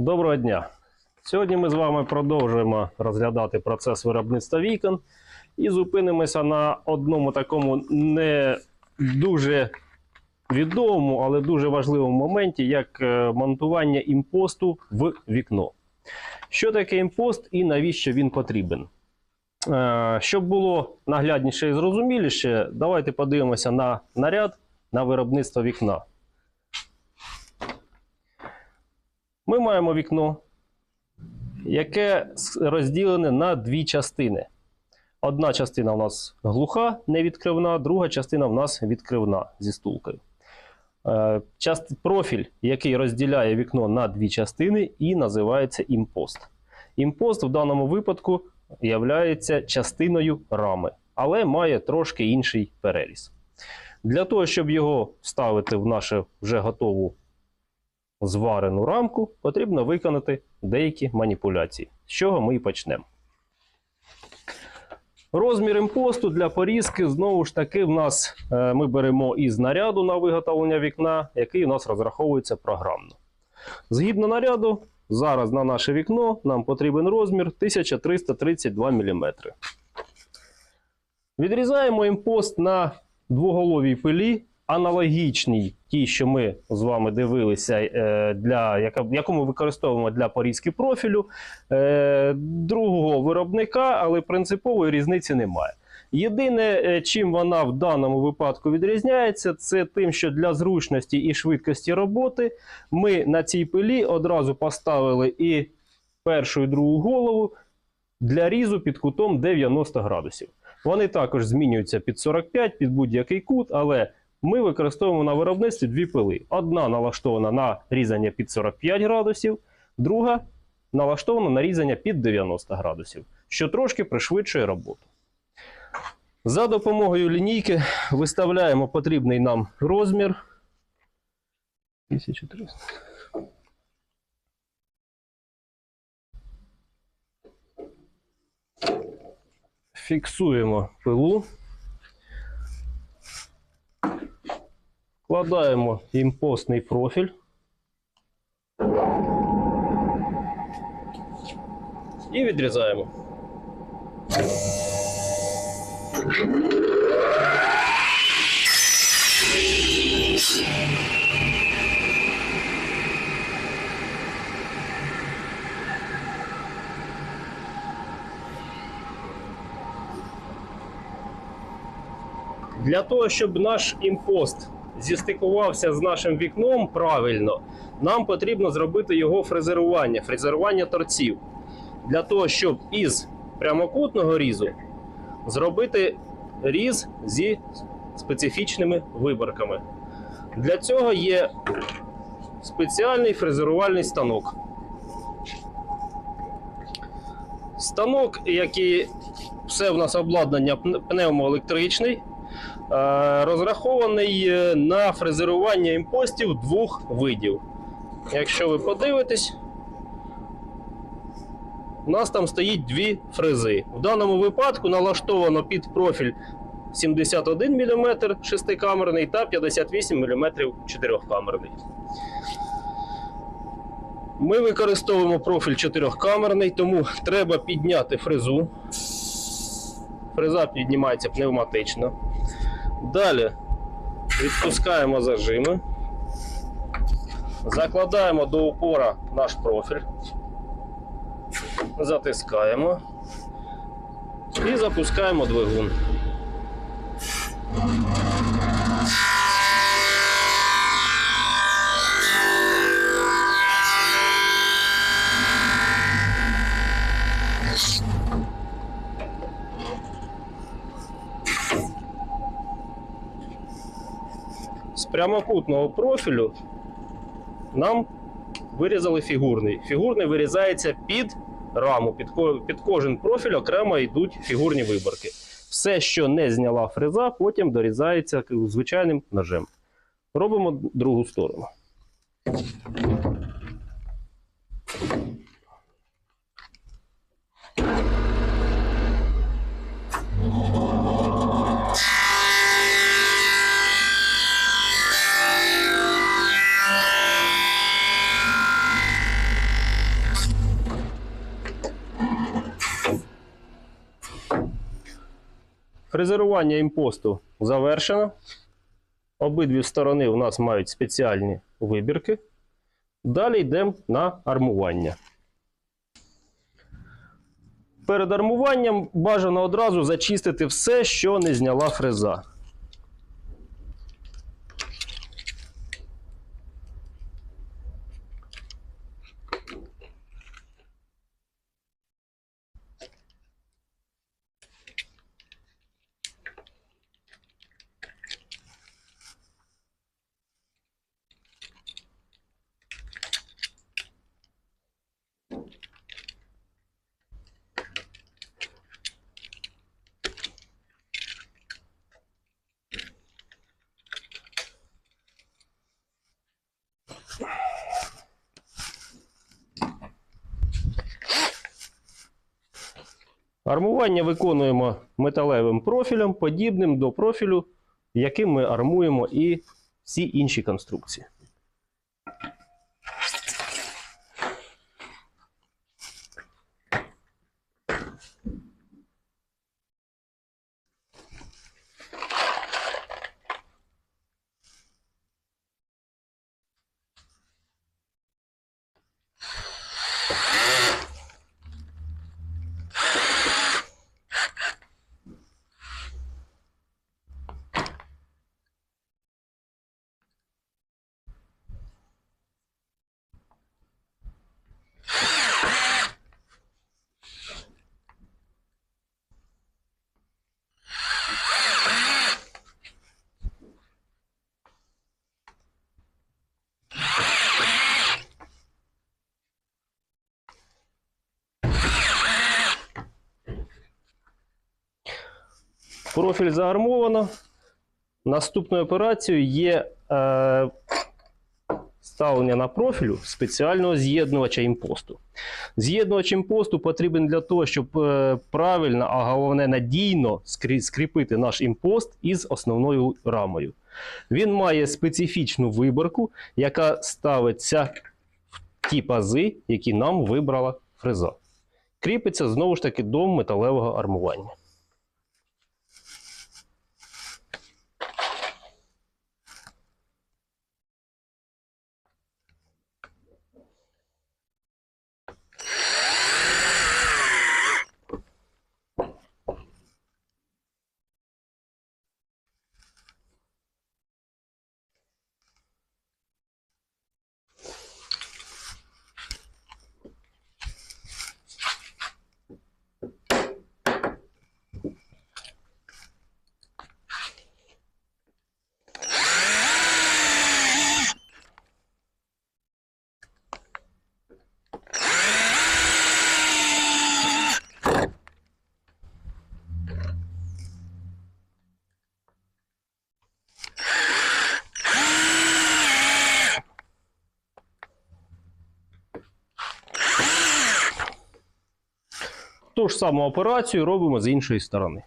Доброго дня! Сьогодні ми з вами продовжуємо розглядати процес виробництва вікон і зупинимося на одному такому не дуже відомому, але дуже важливому моменті, як е, монтування імпосту в вікно. Що таке імпост і навіщо він потрібен? Е, Щоб було наглядніше і зрозуміліше, давайте подивимося на наряд на виробництво вікна. Ми маємо вікно, яке розділене на дві частини. Одна частина у нас глуха, невідкривна, друга частина в нас відкривна зі стулкою. Е, Профіль, який розділяє вікно на дві частини, і називається імпост. Імпост в даному випадку є частиною рами, але має трошки інший переріз. Для того, щоб його вставити в нашу вже готову зварену рамку, потрібно виконати деякі маніпуляції. З чого ми і почнемо. Розмір імпосту для порізки знову ж таки в нас е, ми беремо із наряду на виготовлення вікна, який у нас розраховується програмно. Згідно наряду, зараз на наше вікно нам потрібен розмір 1332 мм. Відрізаємо імпост на двоголовій пилі, аналогічній тій, що ми з вами дивилися, е, для, яку ми використовуємо для порізки профілю е, другого виробника, але принципової різниці немає. Єдине, е, чим вона в даному випадку відрізняється, це тим, що для зручності і швидкості роботи ми на цій пилі одразу поставили і першу і другу голову для різу під кутом 90 градусів. Вони також змінюються під 45, під будь-який кут, але ми використовуємо на виробництві дві пили. Одна налаштована на різання під 45 градусів, друга налаштована на різання під 90 градусів, що трошки пришвидшує роботу. За допомогою лінійки виставляємо потрібний нам розмір. 1300. Фіксуємо пилу. Вкладаємо імпостний профіль. І відрізаємо. Для того, щоб наш імпост зістикувався з нашим вікном правильно, нам потрібно зробити його фрезерування, фрезерування торців. Для того, щоб із прямокутного різу зробити різ зі специфічними виборками. Для цього є спеціальний фрезерувальний станок. Станок, який все в нас обладнання пневмоелектричний, розрахований е, на фрезерування імпостів двох видів. Якщо ви подивитесь, у нас там стоїть дві фрези. В даному випадку налаштовано під профіль 71 мм шестикамерний та 58 мм чотирьохкамерний. Ми використовуємо профіль чотирьохкамерний, тому треба підняти фрезу. Фреза піднімається пневматично. Далі відпускаємо зажими. Закладаємо до упора наш профіль. Затискаємо і запускаємо двигун. Прямокутного профілю нам вирізали фігурний. Фігурний вирізається під раму, під, під кожен профіль окремо йдуть фігурні виборки. Все, що не зняла фреза, потім дорізається звичайним ножем. Робимо другу сторону. Фрезерування імпосту завершено. Обидві сторони у нас мають спеціальні вибірки. Далі йдемо на армування. Перед армуванням бажано одразу зачистити все, що не зняла фреза. Армування виконуємо металевим профілем, подібним до профілю, яким ми армуємо і всі інші конструкції. Профіль заармовано. Наступною операцією є е, ставлення на профілю спеціального з'єднувача імпосту. З'єднувач імпосту потрібен для того, щоб е, правильно, а головне надійно скрі- скріпити наш імпост із основною рамою. Він має специфічну виборку, яка ставиться в ті пази, які нам вибрала фреза. Кріпиться знову ж таки до металевого армування. Ту ж саму операцію робимо з іншої сторони.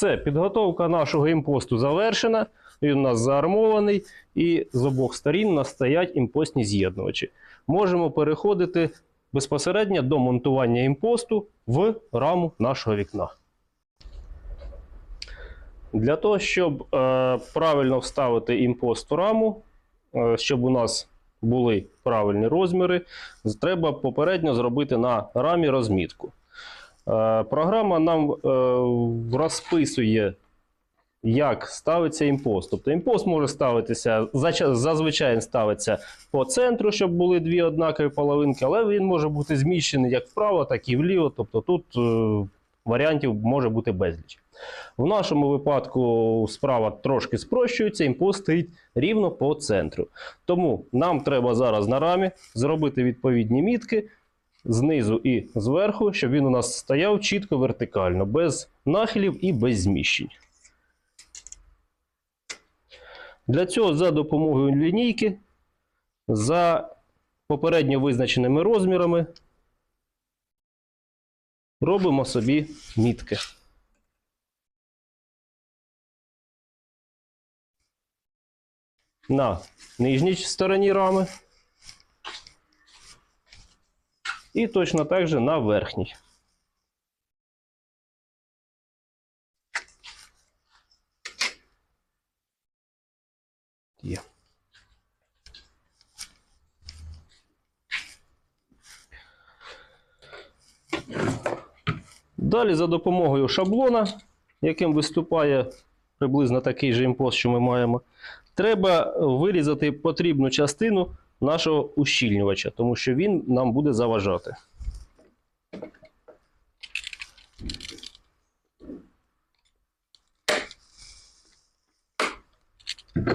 Все, підготовка нашого імпосту завершена. Він у нас заармований, і з обох сторін у нас стоять імпостні з'єднувачі. Можемо переходити безпосередньо до монтування імпосту в раму нашого вікна. Для того, щоб е, правильно вставити імпост в раму, е, щоб у нас були правильні розміри, треба попередньо зробити на рамі розмітку. Е, Програма нам е, розписує, як ставиться імпост. Тобто імпост може ставитися, зазвичай ставиться по центру, щоб були дві однакові половинки, але він може бути зміщений як вправо, так і вліво. Тобто тут е, варіантів може бути безліч. В нашому випадку справа трошки спрощується, імпост стоїть рівно по центру. Тому нам треба зараз на рамі зробити відповідні мітки знизу і зверху, щоб він у нас стояв чітко вертикально, без нахилів і без зміщень. Для цього за допомогою лінійки, за попередньо визначеними розмірами, робимо собі мітки. На нижній стороні рами. І точно так же на верхній. Далі за допомогою шаблона, яким виступає приблизно такий же імпост, що ми маємо, треба вирізати потрібну частину нашого ущільнювача, тому що він нам буде заважати. А,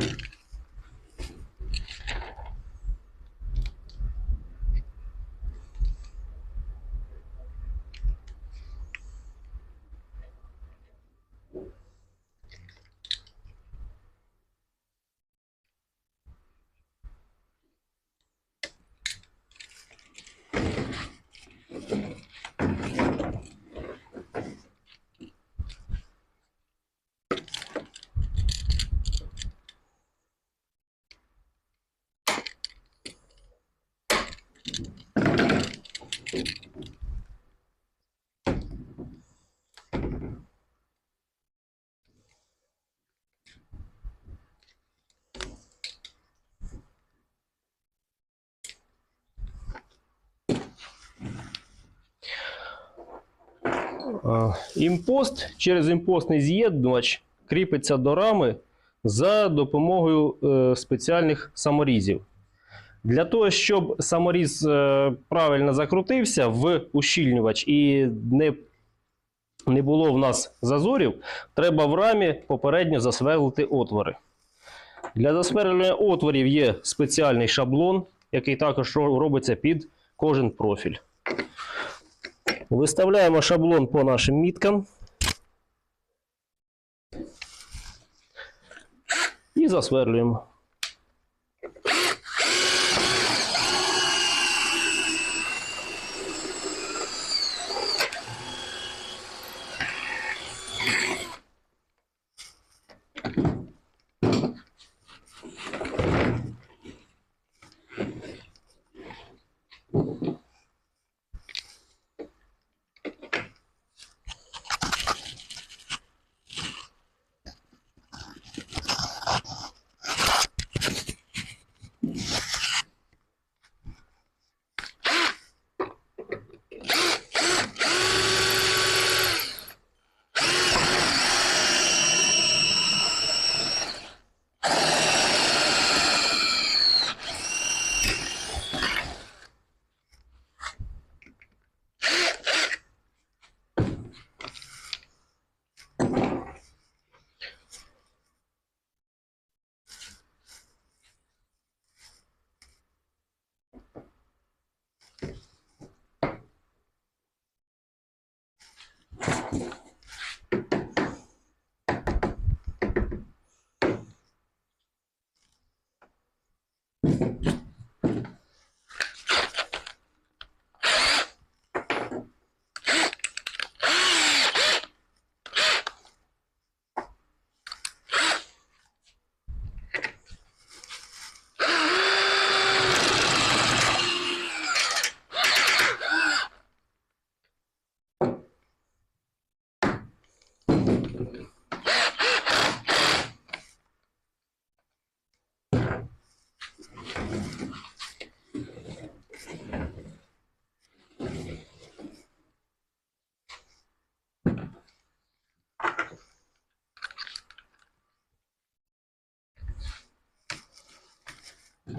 Імпост через імпостний з'єднувач кріпиться до рами за допомогою е, спеціальних саморізів. Для того, щоб саморіз е, правильно закрутився в ущільнювач і не, не було в нас зазорів, треба в рамі попередньо засверлити отвори. Для засверлення отворів є спеціальний шаблон, який також робиться під кожен профіль. Виставляємо шаблон по нашим міткам. І засверлюємо. just В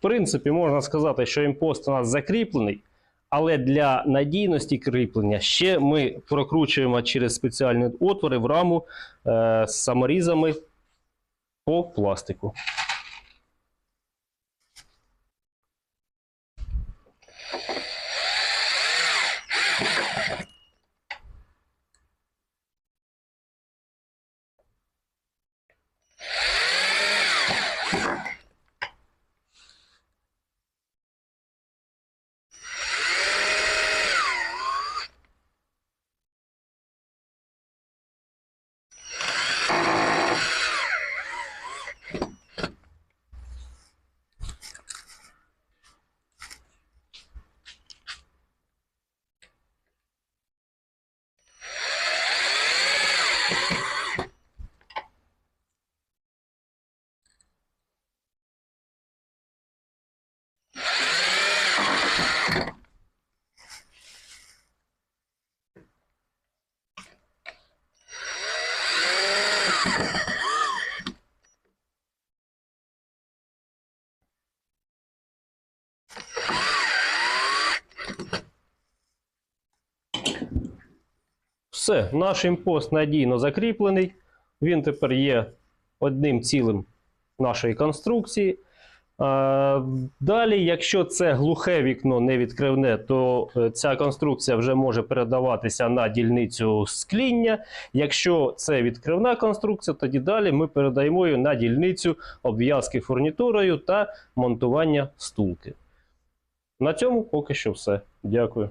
принципі, можна сказати, що імпост у нас закріплений, але для надійності кріплення ще ми прокручуємо через спеціальні отвори в раму е з саморізами по пластику. Все, наш імпост надійно закріплений. Він тепер є одним цілим нашої конструкції. Далі, якщо це глухе вікно не відкривне, то е, ця конструкція вже може передаватися на дільницю скління. Якщо це відкривна конструкція, тоді далі ми передаємо її на дільницю обв'язки фурнітурою та монтування стулки. На цьому поки що все. Дякую.